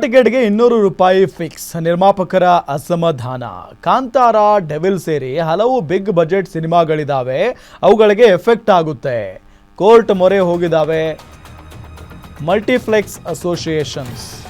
ಟಿಕೆಟ್ಗೆ ಇನ್ನೂರು ರೂಪಾಯಿ ಫಿಕ್ಸ್. ನಿರ್ಮಾಪಕರ ಅಸಮಾಧಾನ. ಕಾಂತಾರ ಡೆವಿಲ್ ಸೇರಿ ಹಲವು ಬಿಗ್ ಬಜೆಟ್ ಸಿನಿಮಾಗಳಿದಾವೆ. ಅವುಗಳಿಗೆ ಎಫೆಕ್ಟ್ ಆಗುತ್ತೆ. ಕೋರ್ಟ್ ಮೊರೆ ಹೋಗಿದಾವೆ. Multiplex associations.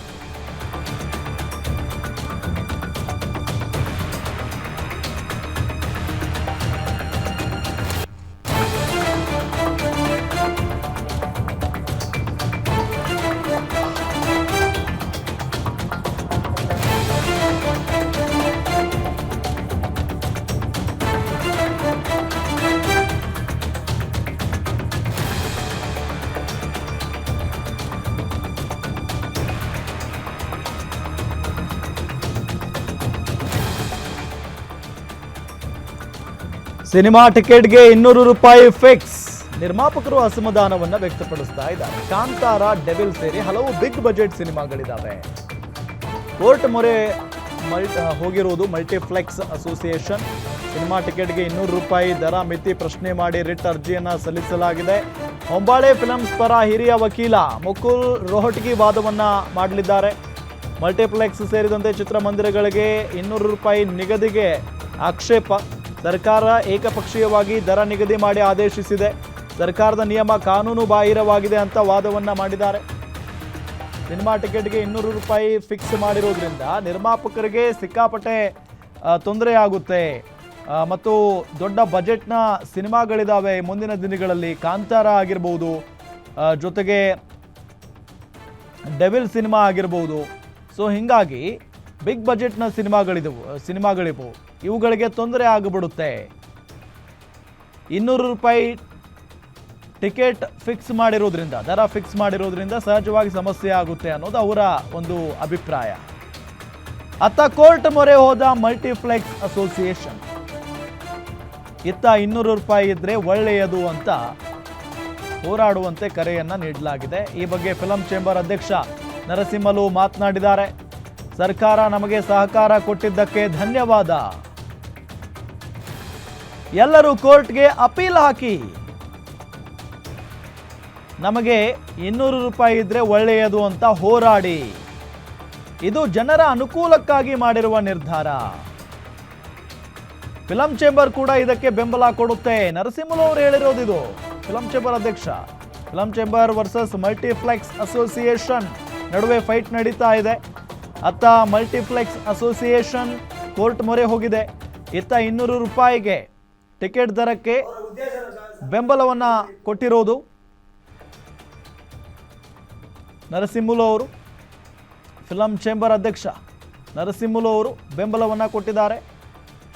ಸಿನಿಮಾ ಟಿಕೆಟ್ಗೆ ಇನ್ನೂರು ರೂಪಾಯಿ ಫಿಕ್ಸ್. ನಿರ್ಮಾಪಕರು ಅಸಮಾಧಾನವನ್ನ ವ್ಯಕ್ತಪಡಿಸ್ತಾ ಇದ್ದಾರೆ. ಕಾಂತಾರ, ಡೆವಿಲ್ ಸೇರಿ ಹಲವು ಬಿಗ್ ಬಜೆಟ್ ಸಿನಿಮಾಗಳಿದ್ದಾವೆ ಕೋರ್ಟ್ ಮೊರೆ ಮಲ್ ಹೋಗಿರುವುದು ಮಲ್ಟಿಪ್ಲೆಕ್ಸ್ ಅಸೋಸಿಯೇಷನ್. ಸಿನಿಮಾ ಟಿಕೆಟ್ಗೆ ಇನ್ನೂರು ರೂಪಾಯಿ ದರ, ಮಿತಿ ಪ್ರಶ್ನೆ ಮಾಡಿ ರಿಟ್ ಅರ್ಜಿಯನ್ನು ಸಲ್ಲಿಸಲಾಗಿದೆ. ಹೊಂಬಾಳೆ ಫಿಲಮ್ಸ್ ಪರ ಹಿರಿಯ ವಕೀಲ ಮುಕುಲ್ ರೋಹಟ್ಗಿ ವಾದವನ್ನು ಮಾಡಲಿದ್ದಾರೆ. ಮಲ್ಟಿಪ್ಲೆಕ್ಸ್ ಸೇರಿದಂತೆ ಚಿತ್ರಮಂದಿರಗಳಿಗೆ ಇನ್ನೂರು ರೂಪಾಯಿ ನಿಗದಿಗೆ ಆಕ್ಷೇಪ. ಸರ್ಕಾರ ಏಕಪಕ್ಷೀಯವಾಗಿ ದರ ನಿಗದಿ ಮಾಡಿ ಆದೇಶಿಸಿದೆ. ಸರ್ಕಾರದ ನಿಯಮ ಕಾನೂನು ಬಾಹಿರವಾಗಿದೆ ಅಂತ ವಾದವನ್ನು ಮಾಡಿದ್ದಾರೆ. ಸಿನಿಮಾ ಟಿಕೆಟ್ಗೆ ಇನ್ನೂರು ರೂಪಾಯಿ ಫಿಕ್ಸ್ ಮಾಡಿರೋದ್ರಿಂದ ನಿರ್ಮಾಪಕರಿಗೆ ಸಿಕ್ಕಾಪಟ್ಟೆ ತೊಂದರೆ ಆಗುತ್ತೆ ಮತ್ತು ದೊಡ್ಡ ಬಜೆಟ್ನ ಸಿನಿಮಾಗಳಿದಾವೆ ಮುಂದಿನ ದಿನಗಳಲ್ಲಿ, ಕಾಂತಾರ ಆಗಿರ್ಬೋದು ಜೊತೆಗೆ ಡೆವಿಲ್ ಸಿನಿಮಾ ಆಗಿರ್ಬೋದು. ಸೊ, ಹೀಗಾಗಿ ಬಿಗ್ ಬಜೆಟ್ನ ಸಿನಿಮಾಗಳಿದವು, ಸಿನಿಮಾಗಳಿವು. ಇವುಗಳಿಗೆ ತೊಂದರೆ ಆಗಿಬಿಡುತ್ತೆ. ಇನ್ನೂರು ರೂಪಾಯಿ ಟಿಕೆಟ್ ಫಿಕ್ಸ್ ಮಾಡಿರೋದ್ರಿಂದ, ದರ ಫಿಕ್ಸ್ ಮಾಡಿರೋದ್ರಿಂದ ಸಹಜವಾಗಿ ಸಮಸ್ಯೆ ಆಗುತ್ತೆ ಅನ್ನೋದು ಅವರ ಒಂದು ಅಭಿಪ್ರಾಯ. ಅತ್ತ ಕೋರ್ಟ್ ಮೊರೆ ಹೋದ ಮಲ್ಟಿಪ್ಲೆಕ್ಸ್ ಅಸೋಸಿಯೇಷನ್. ಇತ್ತ ಇನ್ನೂರು ರೂಪಾಯಿ ಇದ್ರೆ ಒಳ್ಳೆಯದು ಅಂತ ಹೋರಾಡುವಂತೆ ಕರೆಯನ್ನ ನೀಡಲಾಗಿದೆ. ಈ ಬಗ್ಗೆ ಫಿಲಂ ಚೇಂಬರ್ ಅಧ್ಯಕ್ಷ ನರಸಿಂಹಲು ಮಾತನಾಡಿದ್ದಾರೆ. ಸರ್ಕಾರ ನಮಗೆ ಸಹಕಾರ ಕೊಟ್ಟಿದ್ದಕ್ಕೆ ಧನ್ಯವಾದ. ಎಲ್ಲರೂ ಕೋರ್ಟ್ಗೆ ಅಪೀಲ್ ಹಾಕಿ. ನಮಗೆ ಇನ್ನೂರು ರೂಪಾಯಿ ಇದ್ರೆ ಒಳ್ಳೆಯದು ಅಂತ ಹೋರಾಡಿ. ಇದು ಜನರ ಅನುಕೂಲಕ್ಕಾಗಿ ಮಾಡಿರುವ ನಿರ್ಧಾರ. ಫಿಲಂ ಚೇಂಬರ್ ಕೂಡ ಇದಕ್ಕೆ ಬೆಂಬಲ ಕೊಡುತ್ತೆ. ನರಸಿಂಹಲು ಅವರು ಹೇಳಿರೋದು ಇದು. ಫಿಲಂ ಚೇಂಬರ್ ಅಧ್ಯಕ್ಷ. Film chamber versus multiplex association ನಡುವೆ ಫೈಟ್ ನಡೀತಾ ಇದೆ. ಅತ್ತ ಮಲ್ಟಿಪ್ಲೆಕ್ಸ್ ಅಸೋಸಿಯೇಷನ್ ಕೋರ್ಟ್ ಮೊರೆ ಹೋಗಿದೆ. ಇತ್ತ ಇನ್ನೂರು ರೂಪಾಯಿಗೆ ಟಿಕೆಟ್ ದರಕ್ಕೆ ಬೆಂಬಲವನ್ನ ಕೊಟ್ಟಿರೋದು ನರಸಿಂಹುಲು ಅವರು. ಫಿಲಂ ಚೇಂಬರ್ ಅಧ್ಯಕ್ಷ ನರಸಿಂಹುಲು ಅವರು ಬೆಂಬಲವನ್ನು ಕೊಟ್ಟಿದ್ದಾರೆ.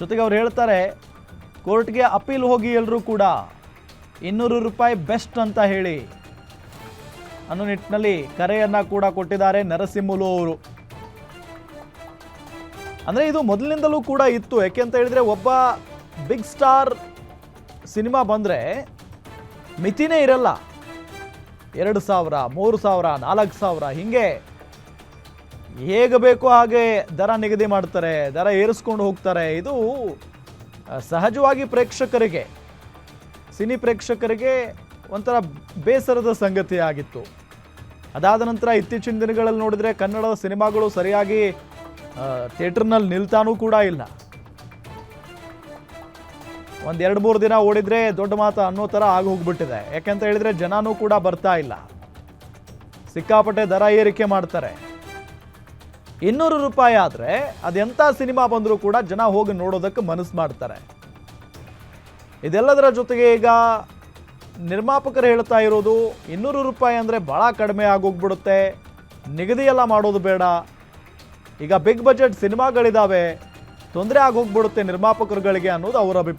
ಜೊತೆಗೆ ಅವ್ರು ಹೇಳ್ತಾರೆ, ಕೋರ್ಟ್ಗೆ ಅಪೀಲ್ ಹೋಗಿ ಎಲ್ಲರೂ ಕೂಡ ಇನ್ನೂರು ರೂಪಾಯಿ ಬೆಸ್ಟ್ ಅಂತ ಹೇಳಿ ಅನ್ನೋ ನಿಟ್ಟಿನಲ್ಲಿ ಕರೆಯನ್ನು ಕೂಡ ಕೊಟ್ಟಿದ್ದಾರೆ ನರಸಿಂಹುಲು ಅವರು. ಅಂದರೆ ಇದು ಮೊದಲಿನಿಂದಲೂ ಕೂಡ ಇತ್ತು. ಯಾಕೆ ಅಂತ ಹೇಳಿದರೆ ಒಬ್ಬ ಬಿಗ್ ಸ್ಟಾರ್ ಸಿನಿಮಾ ಬಂದರೆ ಮಿತಿನೇ ಇರಲ್ಲ. ಎರಡು ಸಾವಿರ, ಮೂರು ಸಾವಿರ, ನಾಲ್ಕು ಸಾವಿರ, ಹೀಗೆ ಹೇಗೆ ಬೇಕೋ ಹಾಗೆ ದರ ನಿಗದಿ ಮಾಡ್ತಾರೆ, ದರ ಏರಿಸ್ಕೊಂಡು ಹೋಗ್ತಾರೆ. ಇದು ಸಹಜವಾಗಿ ಪ್ರೇಕ್ಷಕರಿಗೆ, ಸಿನಿ ಪ್ರೇಕ್ಷಕರಿಗೆ ಒಂಥರ ಬೇಸರದ ಸಂಗತಿ ಆಗಿತ್ತು. ಅದಾದ ನಂತರ ಇತ್ತೀಚಿನ ದಿನಗಳಲ್ಲಿ ನೋಡಿದರೆ ಕನ್ನಡದ ಸಿನಿಮಾಗಳು ಸರಿಯಾಗಿ ಥಿಯೇಟ್ರ್ನಲ್ಲಿ ನಿಲ್ತಾನೂ ಕೂಡ ಇಲ್ಲ. ಒಂದು ಎರಡು ಮೂರು ದಿನ ಓಡಿದ್ರೆ ದೊಡ್ಡ ಮಾತು ಅನ್ನೋ ಥರ ಹೋಗ್ಬಿಟ್ಟಿದೆ. ಯಾಕಂತ ಹೇಳಿದ್ರೆ ಜನನೂ ಕೂಡ ಬರ್ತಾ ಇಲ್ಲ. ಸಿಕ್ಕಾಪಟ್ಟೆ ದರ ಏರಿಕೆ ಮಾಡ್ತಾರೆ. ಇನ್ನೂರು ರೂಪಾಯಿ ಆದರೆ ಅದೆಂಥ ಸಿನಿಮಾ ಬಂದರೂ ಕೂಡ ಜನ ಹೋಗಿ ನೋಡೋದಕ್ಕೆ ಮನಸ್ಸು ಮಾಡ್ತಾರೆ. ಇದೆಲ್ಲದರ ಜೊತೆಗೆ ಈಗ ನಿರ್ಮಾಪಕರು ಹೇಳ್ತಾ ಇರೋದು, ಇನ್ನೂರು ರೂಪಾಯಿ ಅಂದರೆ ಭಾಳ ಕಡಿಮೆ ಆಗೋಗ್ಬಿಡುತ್ತೆ ನಿಗದಿ ಎಲ್ಲ ಮಾಡೋದು ಬೇಡ. ಈಗ ಬಿಗ್ ಬಜೆಟ್ ಸಿನಿಮಾಗಳಿದ್ದಾವೆ ತೊಂದರೆ ಆಗೋಗ್ಬಿಡುತ್ತೆ ನಿರ್ಮಾಪಕರುಗಳಿಗೆ ಅನ್ನೋದು ಅವರ ಅಭಿಪ್ರಾಯ.